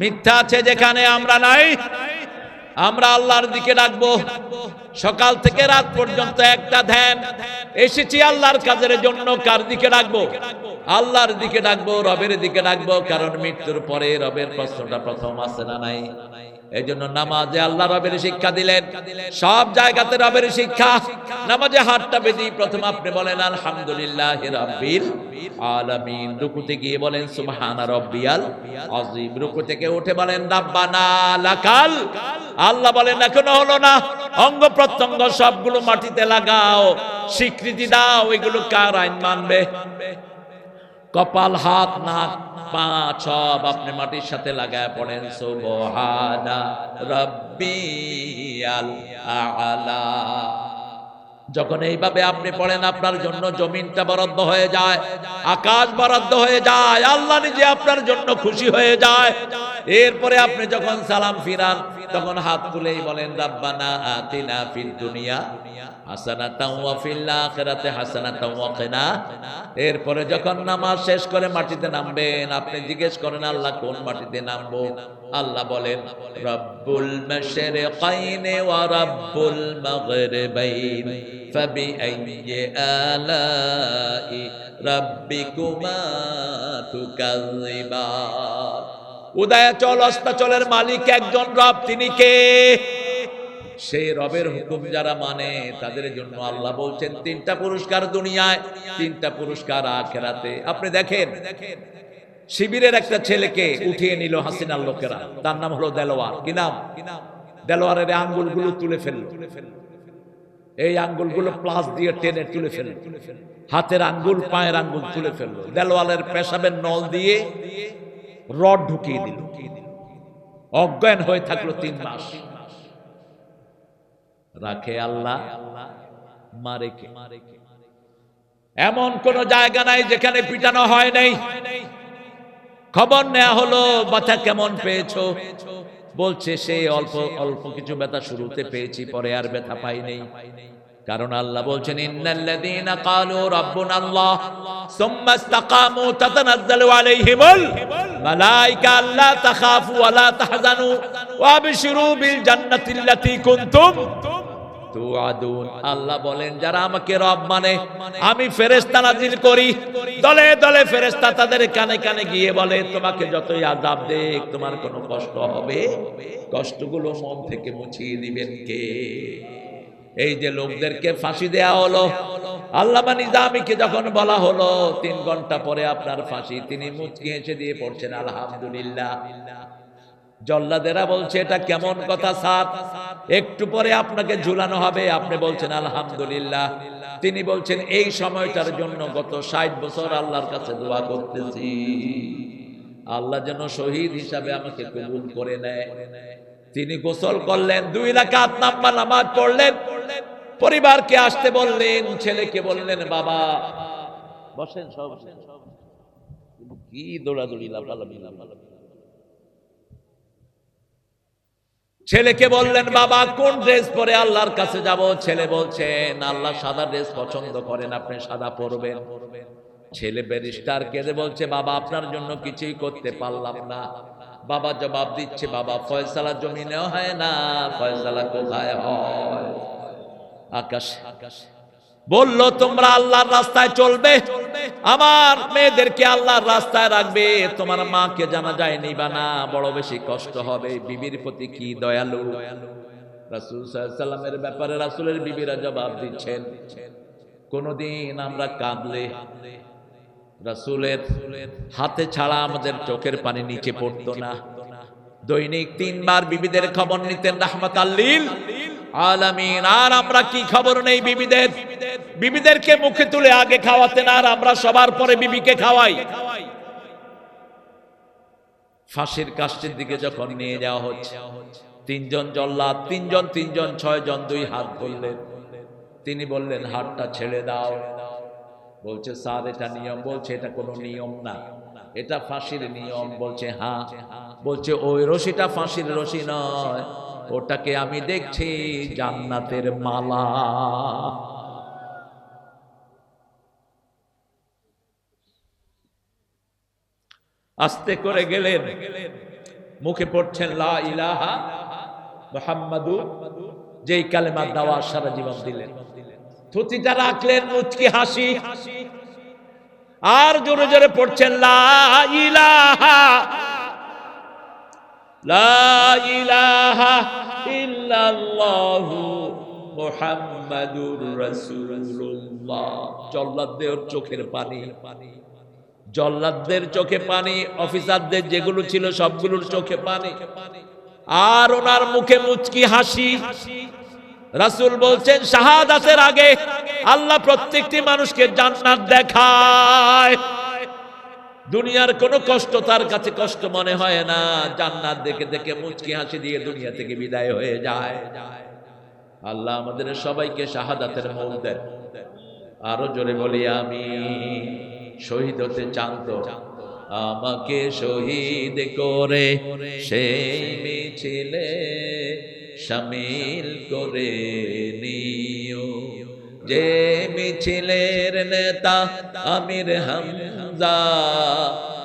মিথ্যা আছে যেখানে আমরা নাই। আমরা আল্লাহর দিকে ডাকবো। সকাল থেকে রাত পর্যন্ত একটা ধ্যান। এসেছি আল্লাহর কাজের জন্য। কার দিকে ডাকবো? আল্লাহর দিকে ডাকবো, রবের দিকে ডাকবো। কারণ মৃত্যুর পরে রবের প্রশ্নটা প্রথম আসে না নাই? এই জন্য নামাজে আল্লাহ রবের শিক্ষা দিলেন। সব জায়গাতে রবের শিক্ষা। নামাজে হাতটা বেদি প্রথম আপনি বলেন, আলহামদুলিল্লাহ রাব্বিল রুকুতে গিয়ে বলেন রাব্বিয়াল রুকু থেকে উঠে বলেন লাকাল। আল্লাহ বলেন, এখনও হলো না। অঙ্গ প্রত্যঙ্গ সবগুলো মাটিতে লাগাও। স্বীকৃতি দাও। এগুলো কার আইন মানবে? কপাল, হাত, নাক আপনি মাটির সাথে লাগায় পড়েন, সুবহানা আলা যখন এইভাবে আপনি পড়েন, আপনার জন্য জমিনটা বরাদ্দ হয়ে যায়, আকাশ বরাদ্দ হয়ে যায়, আল্লাহ নিজে আপনার জন্য খুশি হয়ে যায়। এরপরে আপনি যখন সালাম ফিরান তখন হাত তুলেই বলেন, রাব্বানা আতিনা ফিদ দুনিয়া হাসানাতাও ওয়া ফিল আখিরাতি হাসানাতাও ওয়া কিনা। এরপরে যখন নামাজ শেষ করে মাটিতে নামবেন, আপনি জিজ্ঞেস করেন, আল্লাহ কোন মাটিতে নামবো? আল্লাহ বলেন, রব্বুল মাশরিকাইন ওয়া রব্বুল মাগরিবাইন ফাবিআইয়ি আলাই রাব্বিকুমা তুকাযিবান উদয়াচল অস্তাচলের মালিক একজন রব, তিনি কে? সেই রবের হুকুম যারা মানে তাদের জন্য আল্লাহ বলছেন, তিনটা পুরস্কার দুনিয়ায়, তিনটা পুরস্কার আখেরাতে। আপনি দেখেন, শিবিরের একটা ছেলেকে উঠিয়ে নিল হাসিনার লোকেরা। তার নাম হলো দেলোয়ার। কি নাম? দেলোয়ারের আঙ্গুলগুলো তুলে ফেলল। এই আঙ্গুলগুলো প্লাস দিয়ে টেনে তুলে ফেলল। হাতের আঙ্গুল, পায়ের আঙ্গুল তুলে ফেলল। দেলোয়ালের পেশাবের নল দিয়ে রড ঢুকিয়ে দিল। অজ্ঞান হয়ে থাকল তিন মাস। রাখে আল্লাহ এমন কোন জায়গা নাই যেখানে পিটানো হয় নাই। খবর নেওয়া হলো, ব্যথা কেমন পেয়েছ? বলছে সে অল্প অল্প কিছু ব্যথা শুরুতে পেয়েছি, পরে আর ব্যথা পাই নেই কারণ আল্লাহ বলছেন, ইন্নাল্লাযীনা ক্বালু রাব্বুনা আল্লাহ, সুম্মা ইসতাকামু তাতানাজ্জালু আলাইহিমুল মালায়েকা আল্লা তাখাফু ওয়া লা তাহজানু ওয়া আবশিরু বিল জান্নাতিল্লাতী কুনতুম আল্লাহ বলেন, যারা আমাকে রব মানে আমি ফেরেশতা নাজিল করি। দলে দলে ফেরেশতা তাদের কানে কানে গিয়ে বলে, তোমাকে যতই আযাব দেখ, তোমার কোনো কষ্ট হবে। কষ্টগুলো মন থেকে মুছিয়ে দিবেন কে? এই যে লোকদেরকে ফাঁসি দেয়া হলো আল্লামা নিজামীকে যখন বলা হলো তিন ঘণ্টা পরে আপনার ফাঁসি তিনি মুচকি হেসে দিয়ে পড়ছেন আলহামদুলিল্লাহ। জল্লাদেরা বলছে এটা কেমন কথা স্যার একটু পরে আপনাকে ঝুলানো হবে আপনি বলছেন আলহামদুলিল্লাহ। তিনি বলছেন এই সময়টার জন্য গত ষাট বছর আল্লাহর কাছে দোয়া করতেছি। আল্লাহ যেন শহীদ হিসাবে আমাকে কবুল করে নেয়। তিনি গোসল করলেন দুই রাকাত নাম্বার নামাজ পড়লেন। পরিবারকে আসতে বললেন, ছেলেকে বললেন, বাবা, বসেন সব। কি দৌড়াদৌড়ি, লাফালাফি ছেলেকে বললেন, বাবা, কোন ড্রেস পরে আল্লাহর কাছে যাব? ছেলে বলছেন, আল্লাহ সাদা ড্রেস পছন্দ করেন, আপনি সাদা পরবেন। ছেলে ব্যারিস্টার কেঁদে বলছে, বাবা, আপনার জন্য কিছুই করতে পারলাম না। বাবা জবাব দিচ্ছে, বাবা, ফয়সালা জমি নেওয়া হয় না, ফয়সালা কোথায় হয়? আকাশ। বলল, তোমরা আল্লাহর রাস্তায় চলবে? আমার মেয়েদেরকে আল্লাহর রাস্তায় রাখবে। তোমার মাকে জানা যায় নিবা না? বড় বেশি কষ্ট হবে। বিবির প্রতি কি দয়ালু? রাসুল সাল্লামের ব্যাপারে রাসুলের বিবিরা জবাব দিচ্ছেন, কোনদিন আমরা কাঁদলে রাসুলের হাতে ছাড়া আমাদের চোখের পানি নিচে পড়তো না। দৈনিক তিনবার বিবিদের খবর নিতেন রাহমাত আল্লিল আলামিন, আর আমরা কি খবর নেই বিবিদের? বিবিদেরকে মুখে তুলে আগে খাওয়াতেন, আর আমরা সবার পরে বিবিকে খাওয়াই। ফাঁসির কাষ্টের দিকে যখন নিয়ে যাওয়া হচ্ছে, তিনজন জল্লাদ, তিনজন তিনজন ছয় জন দুই হাত ধরলেন। তিনি বললেন, হাতটা ছেড়ে দাও। বলছে, স্যার, এটা নিয়ম। বলছে, এটা কোনো নিয়ম না। এটা ফাঁসির নিয়ম। বলছে হ্যাঁ। বলছে, ওই রশিটা ফাঁসির রশি নয়। ওটাকে আমি দেখছি জান্নাতের মালা। আস্তে করে গেলেন। মুখে পড়ছেন লা ইলাহা মোহাম্মদু। যেই কালেমার দাওয়া সারা জীবন দিলেন। থুতিটা রাখলেন মুচকি হাসি। আর জোরে জোরে পড়ছেন লা ইলাহা জল্লাদদের চোখের পানি। জল্লাদদের চোখে পানি, অফিসারদের যেগুলো ছিল সবগুলোর চোখে পানি। আর ওনার মুখে মুচকি হাসি। রাসূল বলছেন, শাহাদাতের আগে আল্লাহ প্রত্যেকটি মানুষকে জান্নাত দেখায়। দুনিয়ার কোনো কষ্ট তার কাছে কষ্ট মনে হয় না। জান্নাত দেখে দেখে মুচকি হাসি দিয়ে দুনিয়া থেকে বিদায় হয়ে যায়। আল্লাহ আমাদের সবাইকে শাহাদাতের মৌল দেন। আরও জোরে বলি আমি শহীদ হতে চান্ত আমাকে শহীদ করে সেই মিছিলে সামিল করে নিও যে মিছিলের নেতা আমির হামজা,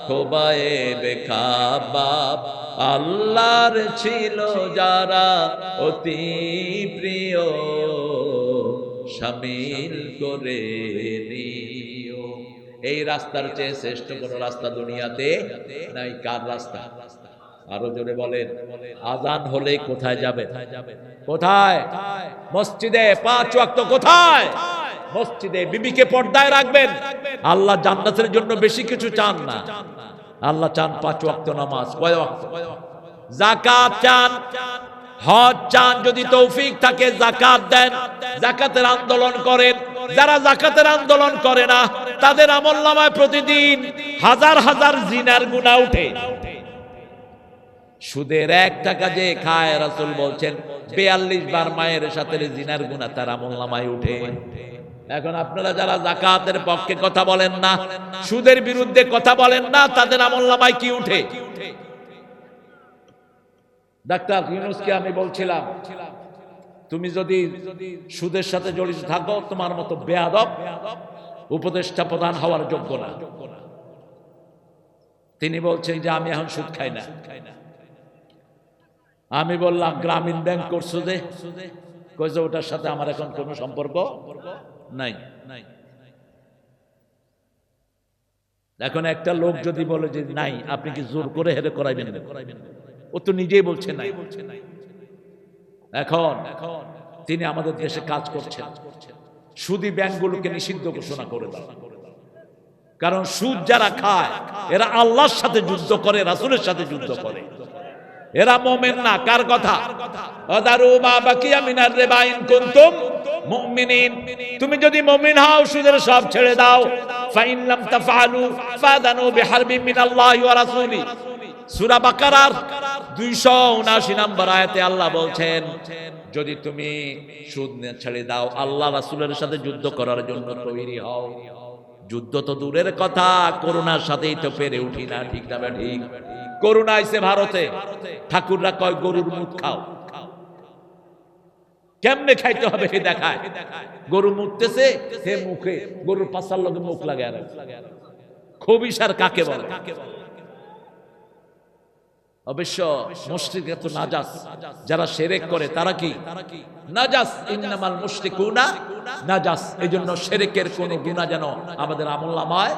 খোবায়ে বেখাবাব আল্লাহর ছিল যারা অতি প্রিয়, সামিল করে এই রাস্তার চেয়ে শ্রেষ্ঠ কোন রাস্তা দুনিয়াতে নাই। কার রাস্তা? আরও জোরে বলেন, আজান হলে কোথায় যাবে কোথায়? মসজিদে পাঁচ ওয়াক্ত কোথায়? মসজিদে বিবিকে পর্দায় রাখবেন। আল্লাহ জান্নাতের জন্য বেশি কিছু চান না। আল্লাহ চান পাঁচ ওয়াক্ত নামাজ। কয় ওয়াক্ত? জাকাত চান। হজ চান যদি তৌফিক থাকে জাকাত দেন। জাকাতের আন্দোলন করেন। যারা জাকাতের আন্দোলন করে না, তাদের আমল নামায় প্রতিদিন হাজার হাজার জিনার গুণা উঠে। সুদের এক টাকা যে খায় রাসুল বলছেন, বেয়াল্লিশ বার মায়ের সাথে জিনার গুণা তার আমল নামায় উঠে। এখন আপনারা যারা জাকাতের পক্ষে কথা বলেন না, সুদের বিরুদ্ধে কথা বলেন না, তাদের আমল কি উঠে? ডাক্তার ইউনুসকে আমি বলছিলাম, তুমি যদি সুদের সাথে জড়িত থাকো, তোমার মতো বেয়াদব উপদেষ্টা প্রধান হওয়ার যোগ্য না। তিনি বলছেন যে আমি এখন সুদ খাই না। আমি বললাম, গ্রামীণ ব্যাংক করছ যে? কইছে ওটার সাথে আমার এখন কোনো সম্পর্ক নাই। এখন একটা লোক যদি বলে যে, নাই, আপনি কি জোর করে হেরে করাইবেন? ও তো নিজেই বলছে নাই। এখন তিনি আমাদের দেশে কাজ করছেন। সুদি ব্যাংকগুলোকে নিষিদ্ধ ঘোষণা করে দাও। কারণ সুদ যারা খায়, এরা আল্লাহর সাথে যুদ্ধ করে, রাসুলের সাথে যুদ্ধ করে। এরা মোমেন না, কার কথা? তুমি যদি মুমিন হও, সুদের সব ছেড়ে দাও। ফাইন লাম তাফআলু ফাদানু বিহারবিন মিনাল্লাহি ওয়া রাসূলি। সূরা বাকারার 279 নম্বর আয়াতে আল্লাহ বলছেন, যদি তুমি ছেড়ে দাও, আল্লাহ সাথে যুদ্ধ করার জন্য যুদ্ধ তো দূরের কথা করোনার সাথেই তো পেরে উঠি না, ঠিক না, ঠিক? করোনা আইছে ভারতে। ঠাকুররা কয় গরুর মুখ খাও। কেমনে খাইতে হবে হে দেখায়? গরু মুখতেছে হে মুখে গরুর পাশার লগে মুখ লাগে আর খবিসার কাকে বলে? অবশ্য মুশরিক তো নাজাস। যারা শিরক করে তারা কি? নাজাস। ইন্নামাল মুশরিকুনা নাজাস। এজন্য শিরকের কোনো গুনাহ যেন আমাদের আমল আমলনামায়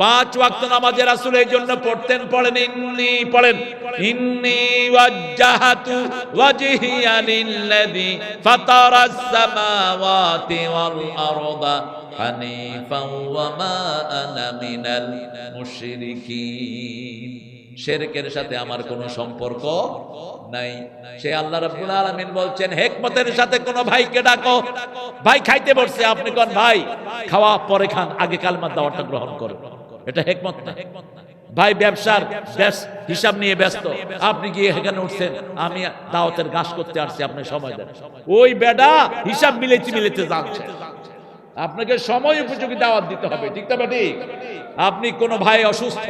পাঁচ ওয়াক্ত নামাজে রাসূল এই জন্য পড়তেন, পড়েন, ইন্নি পড়েন। ইন্নি ওয়াজ্জাহাতু ওয়াজহিয়া লিল্লাযী ফাতারাস সামাওয়াতি ওয়াল আরদা ওয়া মা আনা মিনাল মুশরিকিন। শেরকের সাথে আমার কোনো সম্পর্ক নাই। সে আল্লাহ রাব্বুল আলামিন বলছেন, হেকমতের সাথে কোন ভাইকে ডাকো। ভাই খাইতে বসছে, আপনি কোন ভাই? খাওয়া পরে খান, আগে কালমার দাওয়াতটা গ্রহণ করুন এটা হেকমত না। ভাই ব্যবসার হিসাব নিয়ে ব্যস্ত। আপনি গিয়ে এখানে উঠছেন? আমি দাওয়াতের গাছ করতে আসছি, আপনি সময় দেন। ওই বেডা হিসাব মিলেতে মিলেতে যাচ্ছে। আপনাকে সময় উপযোগী দাওয়াত দিতে হবে, ঠিক তবে ঠিক আপনি কোন ভাই অসুস্থ,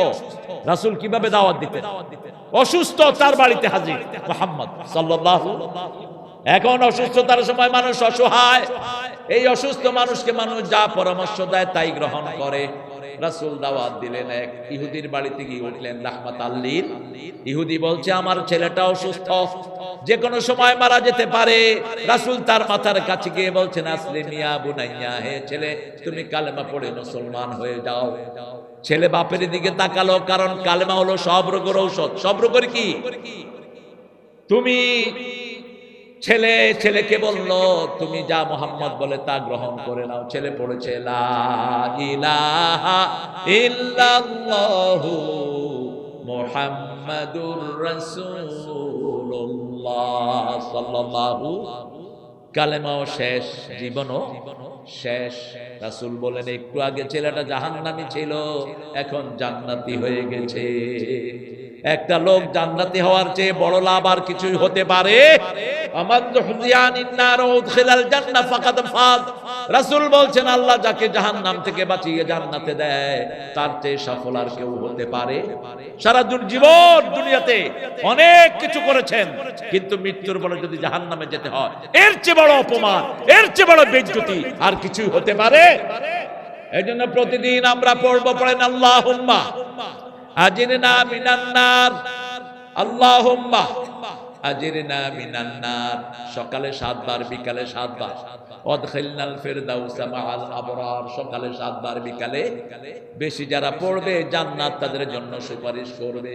রাসুল কীভাবে দাওয়াত দিতেন? অসুস্থ তার বাড়িতে হাজির, মোহাম্মদ সাল্লাল্লাহু এখন অসুস্থতার সময় মানুষ অসহায়। এই অসুস্থ মানুষকে মানুষ যা পরামর্শ দেয় তাই গ্রহণ করে। রাসূল দাওয়াত দিলেন এক ইহুদির বাড়িতে গিয়ে উঠলেন রাহমাত আল্লির ইহুদি বলছে, আমার ছেলেটা অসুস্থ যে কোনো সময় মারা যেতে পারে। রাসূল তার মাথার কাছে গিয়ে বলছেন, আসলে মিয়া বুনাইয়া, হে ছেলে, তুমি কালেমা পড়ে মুসলমান হয়ে যাও। ছেলে বাপের দিকে তাকালো, কারণ কালেমা হলো সব রোগের ঔষধ। সব রোগের কি? তুমি ছেলে, ছেলেকে বলল, তুমি যা মোহাম্মদ বলে তা গ্রহণ করে নাও। ছেলে পড়েছে মুহাম্মাদুর রাসূলুল্লাহ। সাল্লাল্লাহু, কালেমাও শেষ, জীবনও শেষ। রাসূল বলেন, একটু আগে ছেলেটা জাহান্নামী ছিল, এখন জান্নাতি হয়ে গেছে। একটা লোক জান্নাতি হওয়ার চেয়ে বড় লাভ আর কিছুই হতে পারে? রাসূল বলছেন, আল্লাহ যাকে জাহান্নাম থেকে বাঁচিয়ে জান্নাতে দেয়, তার চেয়ে সফল আর কেউ হতে পারে। সারা জীবন দুনিয়াতে অনেক কিছু করেছেন, কিন্তু মৃত্যুর বলে যদি জাহান নামে যেতে হয়, এর চেয়ে বড় অপমান, এর চেয়ে বড় বেজ্জতি আর কিছুই হতে পারে। এই জন্য প্রতিদিন আমরা পড়ব, পড়েন আল্লাহ আজিরনা মিনান্নার আল্লাহুম্মা আজিরনা সকালে সাতবার বিকালে সাতবার। অদখিলনাল ফিরদাউসা মাআল আবরার সকালে সাতবার বিকালে বেশি যারা পড়বে জান্নাত তাদের জন্য সুপারিশ করবে।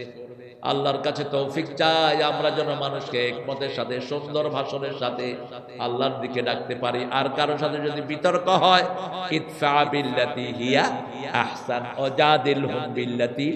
আল্লাহর কাছে তৌফিক চাই আমরা যেন মানুষকে একমতের সাথে সুন্দর ভাষণের সাথে আল্লাহর দিকে ডাকতে পারি। আর কারোর সাথে যদি বিতর্ক হয় ইতফা বিল্লাতি হিয়া আহসান ওয়াজাদিলহুম বিল্লাতি।